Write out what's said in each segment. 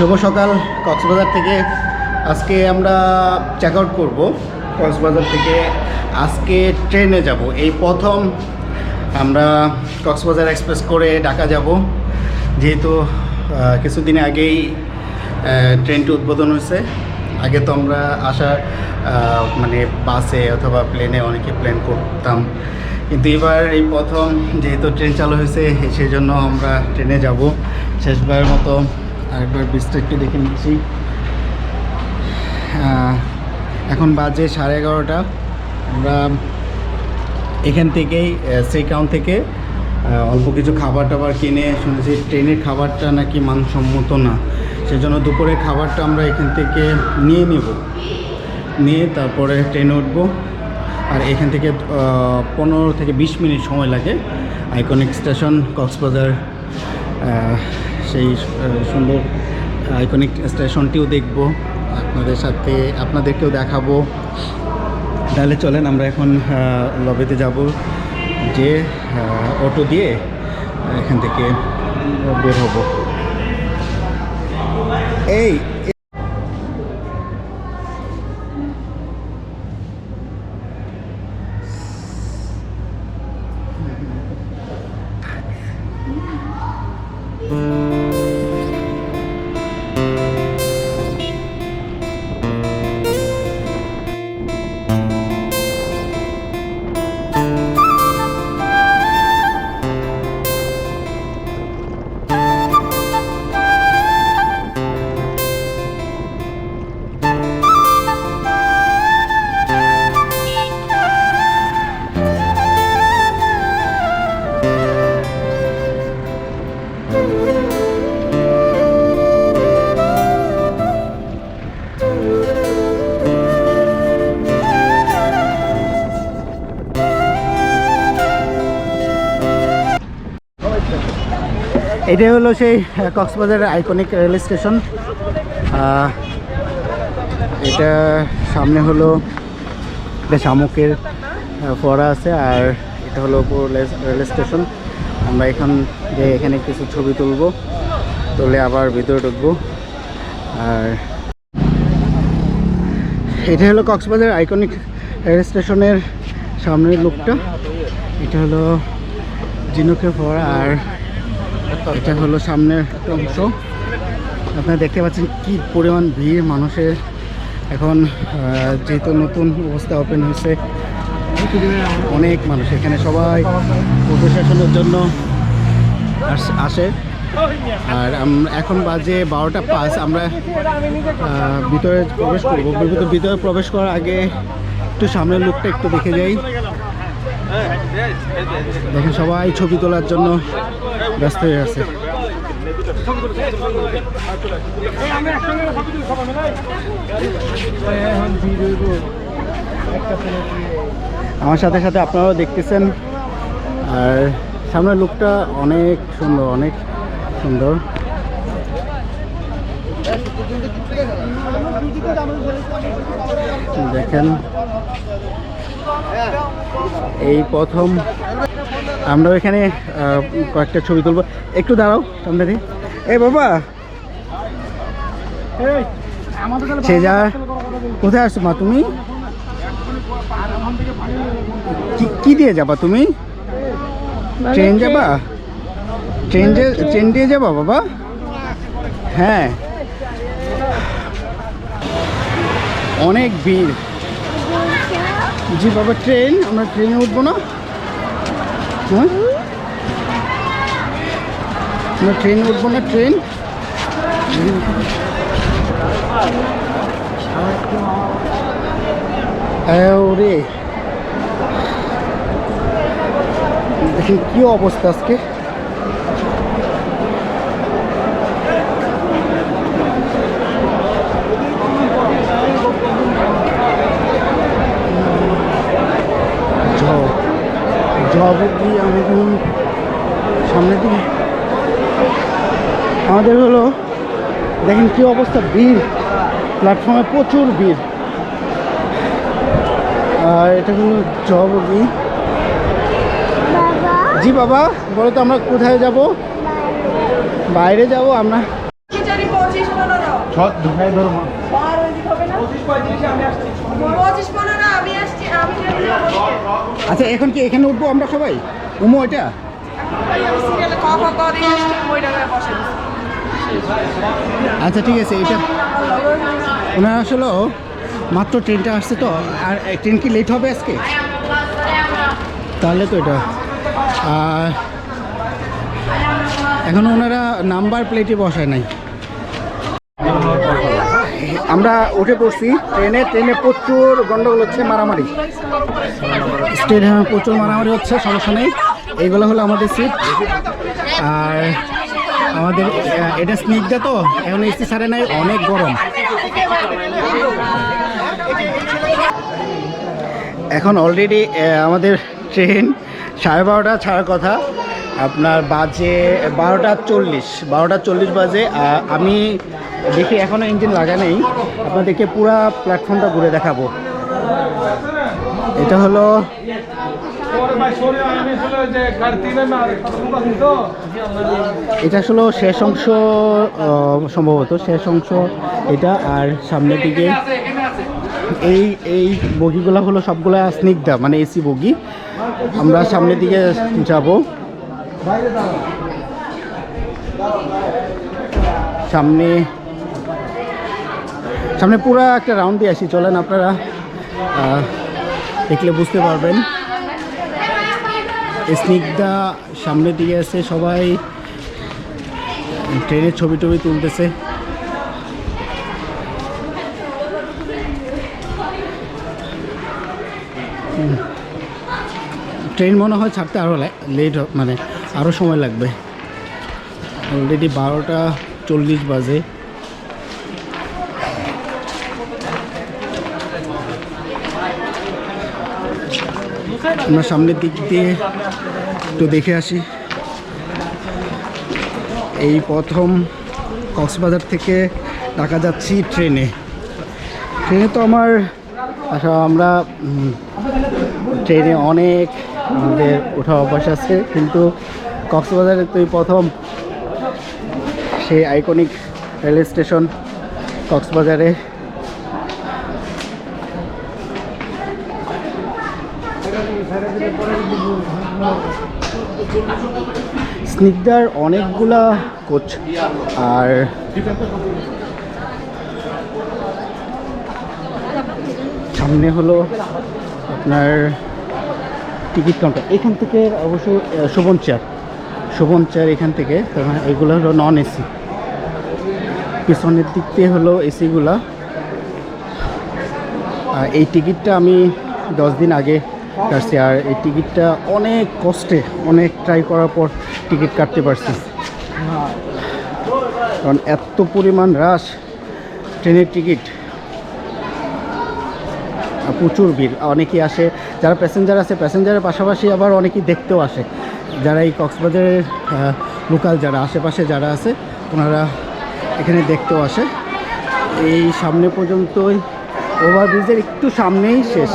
শুভ সকাল, কক্সবাজার থেকে। আজকে আমরা চেক আউট করব। কক্সবাজার থেকে আজকে ট্রেনে যাব। এই প্রথম আমরা কক্সবাজার এক্সপ্রেস করে ঢাকা যাব। যেহেতু কিছুদিন আগেই ট্রেনটি উদ্বোধন হয়েছে। আগে তো আমরা আসার মানে বাসে অথবা প্লেনে অনেকে প্ল্যান করতাম। কিন্তু এবার এই প্রথম যেহেতু ট্রেন চালু হয়েছে, সেই জন্য আমরা ট্রেনে যাব। শেষবারের মতো আরেকবার একটু দেখে নিচ্ছি। এখন বাজে সাড়ে এগারোটা। আমরা এখান থেকেই সেই থেকে অল্প কিছু খাবার টাবার কিনে শুনেছি, ট্রেনের খাবারটা নাকি মানসম্মত না। সেজন্য দুপুরের খাবারটা আমরা এখান থেকে নিয়ে নেব। নিয়ে তারপরে ট্রেনে উঠবো। আর এখান থেকে পনেরো থেকে বিশ মিনিট সময় লাগে। আইকনিক স্টেশন কক্সবাজার সেই সুন্দর আইকনিক স্টেশনটিও দেখব। আপনাদের সাথে আপনাদেরকেও দেখাবো। তাহলে চলেন আমরা এখন লবেতে যাব। যে অটো দিয়ে এখান থেকে বের হব। এই এটা হলো সেই কক্সবাজারের আইকনিক রেল স্টেশন এটা সামনে হলো শামুকের ফোয়ারা আছে, আর এটা হলো রেল স্টেশন আমরা এখান যে এখানে কিছু ছবি তুলবো, তুলে আবার ভিতরে ঢুকবো। আর এটা হলো কক্সবাজার আইকনিক রেল স্টেশনের সামনের লুকটা। এটা হলো জিনুকের ফোয়ারা, আর এটা হলো সামনের একটা অংশ। আপনারা দেখতে পাচ্ছেন কি পরিমাণ ভিড় মানুষের। এখন যেহেতু নতুন অবস্থা ওপেন হয়েছে, অনেক মানুষ এখানে সবাই সেশনের জন্য আস- আর এখন বাজে বারোটা পাঁচ, আমরা ভিতরে প্রবেশ করব। ভিতরে প্রবেশ করার আগে একটু সামনের লুকটা একটু দেখে যাই। দেখেন সবাই ছবি তোলার জন্য ব্যস্ত হয়ে আছে। আমার সাথে সাথে আপনারাও দেখতেছেন। আর সামনের লুকটা অনেক সুন্দর অনেক সুন্দর। দেখেন, এই প্রথম আমরা এখানে কয়েকটা ছবি তুলবো। একটু দাঁড়াও সামনে দিয়ে এ বাবা! সে যা কোথায় আসছো মা তুমি? কি- দিয়ে যাবা তুমি? ট্রেন যাবা? ট্রেন ট্রেন দিয়ে যাবা বাবা? হ্যাঁ। অনেক ভিড়। জি বাবা ট্রেন আমরা ট্রেনে উঠবো না? হ্যাঁ আমরা ট্রেনে উঠবো না ট্রেন ওরে। দেখি কি অবস্থা আজকে? ঝড় আমি এখন সামনের দিকে। আমাদের হলো দেখেন কি অবস্থা ভিড়। প্ল্যাটফর্মে প্রচুর ভিড়। আর এটা হলো জবগি বাবা। জি বাবা বলো তো আমরা কোথায় যাব? বাইরে। যাব আমরা। ছ ঢুকাই ধরো আচ্ছা এখন কি এখানে উঠবো আমরা সবাই? উমো এটা? আচ্ছা ঠিক আছে এটা ওনার আসলে মাত্র ট্রেনটা আসছে তো আর ট্রেন কি লেট হবে আজকে? তাহলে তো এটা। আর এখনও ওনারা নাম্বার প্লেটে বসায় নাই। আমরা উঠে পড়ছি ট্রেনে। ট্রেনে প্রচুর গন্ডগোল হচ্ছে, মারামারি। ট্রেনে প্রচুর মারামারি হচ্ছে, সমস্যা নেই। এইগুলো হলো আমাদের সিট আর আমাদের এটা স্নিগ্ধা তো, এখন এসি সারে নাই, অনেক গরম। এখন অলরেডি আমাদের ট্রেন সাড়ে বারোটা ছাড়ার কথা। আপনার বাজে বারোটা চল্লিশ বারোটা চল্লিশ বাজে। আমি দেখি এখনও ইঞ্জিন লাগা নেই। আপনাদেরকে পুরো প্ল্যাটফর্মটা ঘুরে দেখাবো। এটা হলো এটা আসলে শেষ অংশ সম্ভবত শেষ অংশ এটা আর সামনের দিকে এই এই বগিগুলো হলো সবগুলো স্নিগ্ধা মানে এসি বগি। আমরা সামনের দিকে যাব। সামনে সামনে পুরো একটা রাউন্ড দিয়ে আসি, চলেন আপনারা দেখলে বুঝতে পারবেন। স্নিগ্ধা সামনে দিকে আছে সবাই ট্রেনের ছবি টবি তুলতেছে। ট্রেন মনে হয় ছাড়তে আরও লেট মানে আরও সময় লাগবে। অলরেডি বারোটা চল্লিশ বাজে। আমরা সামনের দিক দিয়ে একটু দেখে আসি। এই প্রথম কক্সবাজার থেকে ঢাকা যাচ্ছি ট্রেনে। ট্রেনে তো আমার আচ্ছা আমরা ট্রেনে অনেক আমাদের ওঠা অভ্যাস আছে কিন্তু কক্সবাজারে তো এই প্রথম সেই আইকনিক রেল স্টেশন কক্সবাজারে। স্নিগ্ধার অনেকগুলা কোচ আর সামনে হলো আপনার টিকিট কাউন্টার। এখান থেকে অবশ্যই শোভন চেয়ার শোভন চেয়ার এখান থেকে এগুলো হলো নন এসি পিছনের দিক দিয়ে হলো এসিগুলা এই টিকিটটা আমি দশ দিন আগে কাটছি, আর এই টিকিটটা অনেক কষ্টে, অনেক ট্রাই করার পর টিকিট কাটতে পারছি। কারণ এত পরিমাণ রাশ ট্রেনের টিকিট। প্রচুর ভিড়। অনেকেই আসে, যারা প্যাসেঞ্জার আছে প্যাসেঞ্জারের পাশাপাশি আবার অনেকেই দেখতেও আসে। যারা এই কক্সবাজারের লোকাল যারা, আশেপাশে যারা আছে, ওনারা এখানে দেখতেও আসে। এই সামনে পর্যন্তই ওভারব্রিজের একটু সামনেই শেষ।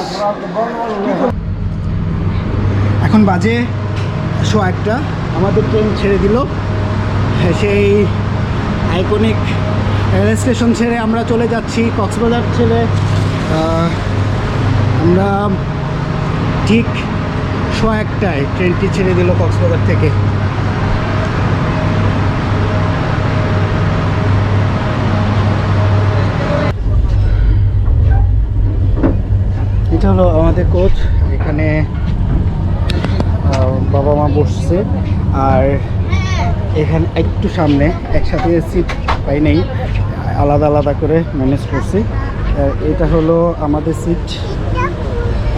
এখন বাজে শো একটা। আমাদের ট্রেন ছেড়ে দিল। সেই আইকনিক রেল স্টেশন ছেড়ে আমরা চলে যাচ্ছি কক্সবাজার ছেড়ে। আমরা ঠিক শো একটায় ট্রেনটি ছেড়ে দিল কক্সবাজার থেকে। এটা হলো আমাদের কোচ, এখানে বাবা মা বসছে। আর এখানে একটু সামনে একসাথে সিট পাই নেই, আলাদা আলাদা করে ম্যানেজ করছি। এটা হলো আমাদের সিট।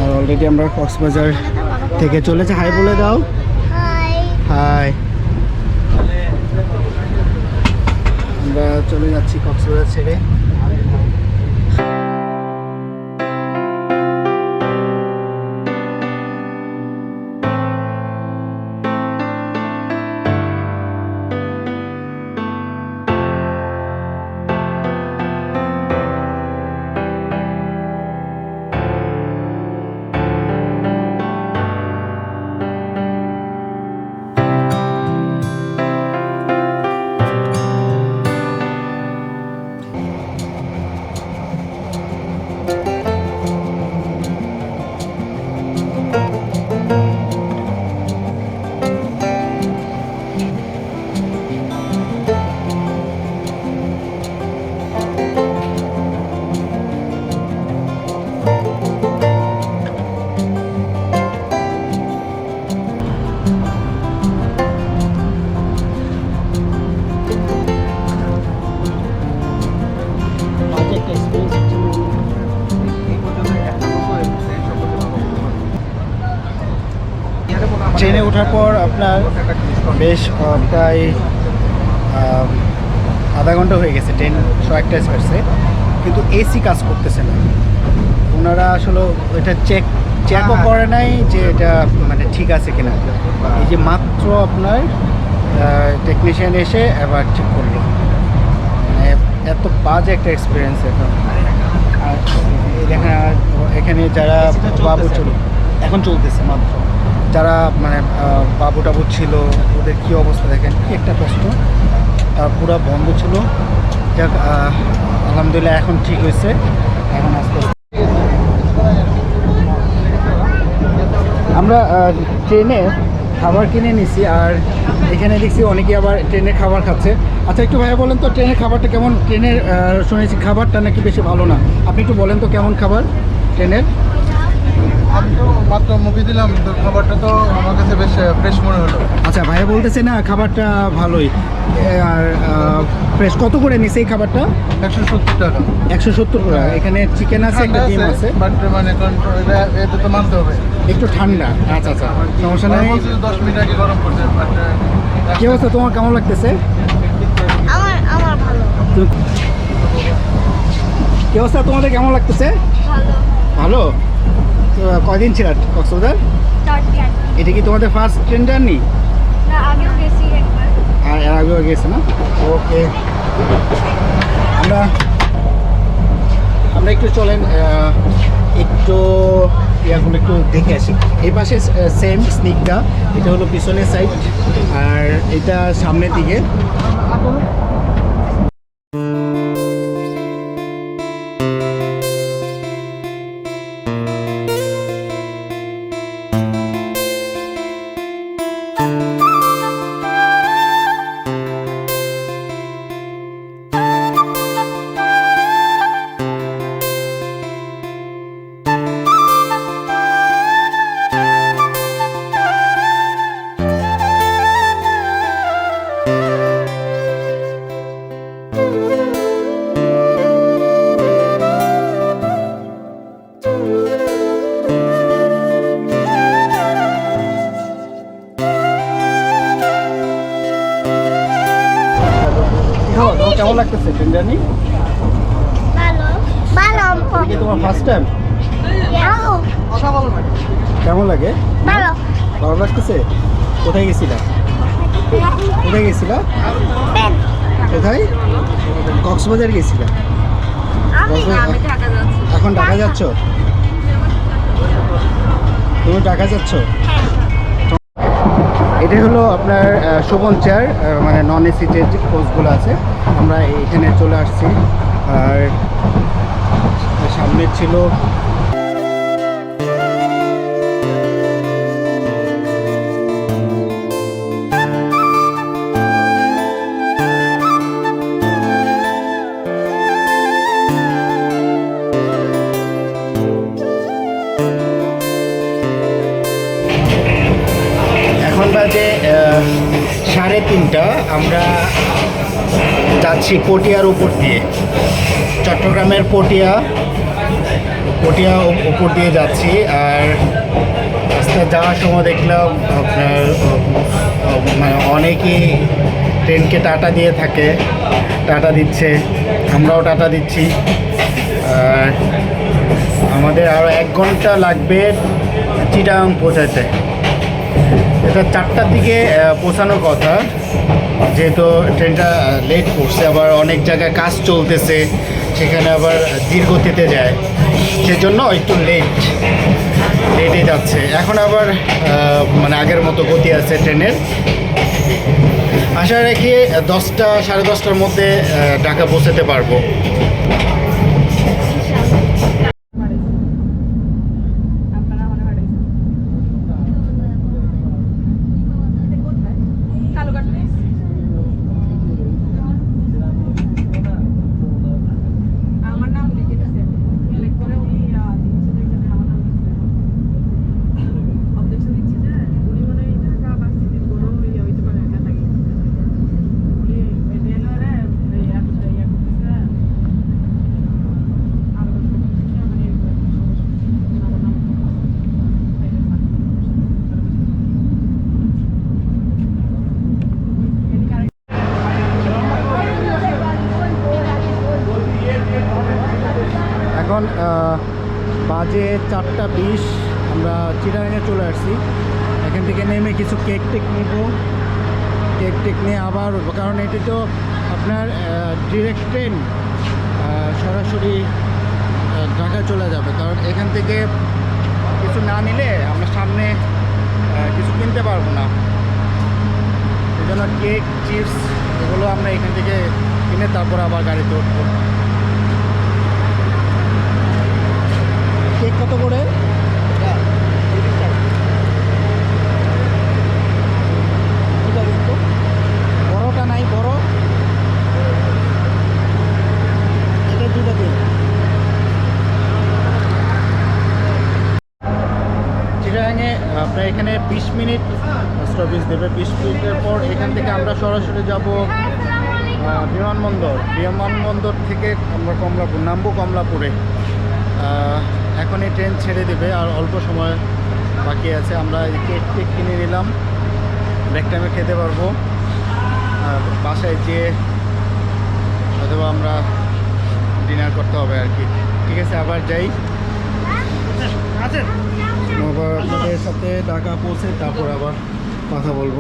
আর অলরেডি আমরা কক্সবাজার থেকে চলেছে। হাই বলে দাও। হাই আমরা চলে যাচ্ছি কক্সবাজার ছেড়ে। বেশ প্রায় আধা ঘণ্টা হয়ে গেছে ট্রেন শো একটা ছাড়ছে কিন্তু এসি কাজ করতেছে না। ওনারা আসলে এটা চেক চেকও করে নাই যে এটা মানে ঠিক আছে কিনা। এই যে মাত্র আপনার টেকনিশিয়ান এসে এবার ঠিক করল। মানে এত বাজে একটা এক্সপিরিয়েন্স এখন আর আর এখানে যারা বাবু চল এখন চলতেছে মাত্র। যারা মানে বাবু টাবু ছিল, ওদের কি অবস্থা দেখেন? কি একটা কষ্ট। তার পুরো বন্ধ ছিল। যাক আলহামদুলিল্লাহ এখন ঠিক হয়েছে। এখন আস্তে আমরা ট্রেনে খাবার কিনে নিছি, আর এখানে দেখছি অনেকে আবার ট্রেনের খাবার খাচ্ছে। আচ্ছা একটু ভাইয়া বলেন তো, ট্রেনের খাবারটা কেমন? ট্রেনের শুনেছি খাবারটা নাকি বেশি ভালো না? আপনি একটু বলেন তো, কেমন খাবার ট্রেনের? আমি তো মাত্র মুভি দিলাম তো খাবারটা তো আমার কাছে বেশ ফ্রেশ মনে হলো। আচ্ছা ভাইয়া বলতেছে না খাবারটা ভালোই। আর ফ্রেশ কত করে নিছে এই খাবারটা? একশো সত্তর টাকা। একশো সত্তর করে। এখানে চিকেন আছে একটা ডিম আছে বাট মানে এটা এটা তো মানতে হবে। একটু ঠান্ডা। আচ্ছা আচ্ছা সমস্যা নাই। দশ মিনিট আগে গরম করছে বাট কি অবস্থা? তোমার কেমন লাগতেছে? আমার আমার ভালো। কি অবস্থা? তোমাদের কেমন লাগতেছে? ভালো। ভালো? তো কয়দিন ছিল কক্সবাজার? এটা কি তোমাদের ফার্স্ট ট্রেন জার্নি আর এর আগেও গেছে না? ওকে আমরা আমরা একটু চলেন একটু ইয়াগুলো একটু দেখে আসি। এই পাশে সেম স্নিকটা এটা হলো পিছনের সাইড আর এটা সামনের দিকে। লাগতেছে ট্রেন ভালো। ভালো কি তোমার ফার্স্ট টাইম কেমন লাগে? ভালো। ভালো লাগতেছে? কোথায় গেছিলা? কোথায় গেছিলা? কোথায়? কক্সবাজার গেছিলা? এখন ঢাকা যাচ্ছ? তুমি ঢাকা যাচ্ছ? এটা হলো আপনার শোভন চেয়ার মানে নন এসি যে কোচগুলো আছে। আমরা এখানে চলে আসছি। আর সামনে ছিল সাড়ে তিনটা, আমরা যাচ্ছি পটিয়ার উপর দিয়ে। চট্টগ্রামের পটিয়া পটিয়া উপর দিয়ে যাচ্ছি, আর রাস্তা যাওয়ার সময় দেখলাম আপনার মানে অনেকেই ট্রেনকে টাটা দিয়ে থাকে, টাটা দিচ্ছে, আমরাও টাটা দিচ্ছি। আর আমাদের আরও এক ঘণ্টা লাগবে চিটাং পৌঁছাতে। এটা চারটার দিকে পৌঁছানোর কথা। যেহেতু ট্রেনটা লেট করছে, আবার অনেক জায়গায় কাজ চলতেছে, সেখানে আবার গতিতে যায়। সেজন্য একটু লেট লেটে যাচ্ছে। এখন আবার মানে আগের মতো গতি আছে ট্রেনের। আশা রাখি দশটা, সাড়ে দশটার মধ্যে ঢাকা পৌঁছাতে পারব আমার নাম লিখে দিছে লিখ করে উনি আহ, দিচ্ছে যে এখানে আমার নাম লিখছে অবজেকশন দিচ্ছে যে উনি মনে হয় ঢাকা ভার্সিটির কোনো ইয়ে হইতে পারে একা থাকে উনি রেলওয়ে ইয়া ইয়া করতেছে এখন আহ, বাজে চারটা বিশ, আমরা চিটাগাঙে চলে আসছি। এখান থেকে নেমে কিছু কেক টেক নিব। কেক টেক নিয়ে আবার কারণ এটি তো আপনার ডিরেক্ট ট্রেন সরাসরি ঢাকা চলে যাবে। কারণ এখান থেকে কিছু না নিলে আমরা সামনে কিছু কিনতে পারব না। এই জন্য কেক, চিপস, এগুলো আমরা এখান থেকে কিনে তারপর আবার গাড়িতে উঠবো। কেক কত করে? বড়টা নাই, বড়। আপনার এখানে বিশ মিনিট স্টপেজ দেবে। বিশ মিনিটের পর এখান থেকে আমরা সরাসরি যাব বিমানবন্দর। বিমানবন্দর থেকে আমরা কমলাপুর, নামবো কমলাপুরে। এখনই ট্রেন ছেড়ে দেবে আর অল্প সময় বাকি আছে। আমরা কেক টেক কিনে নিলাম। ব্রেক টাইমে খেতে পারব। আর বাসায় যেয়ে অথবা আমরা ডিনার করতে হবে আর কি। ঠিক আছে আবার যাই। আবার আপনাদের সাথে ঢাকা পৌঁছে তারপর আবার কথা বলব।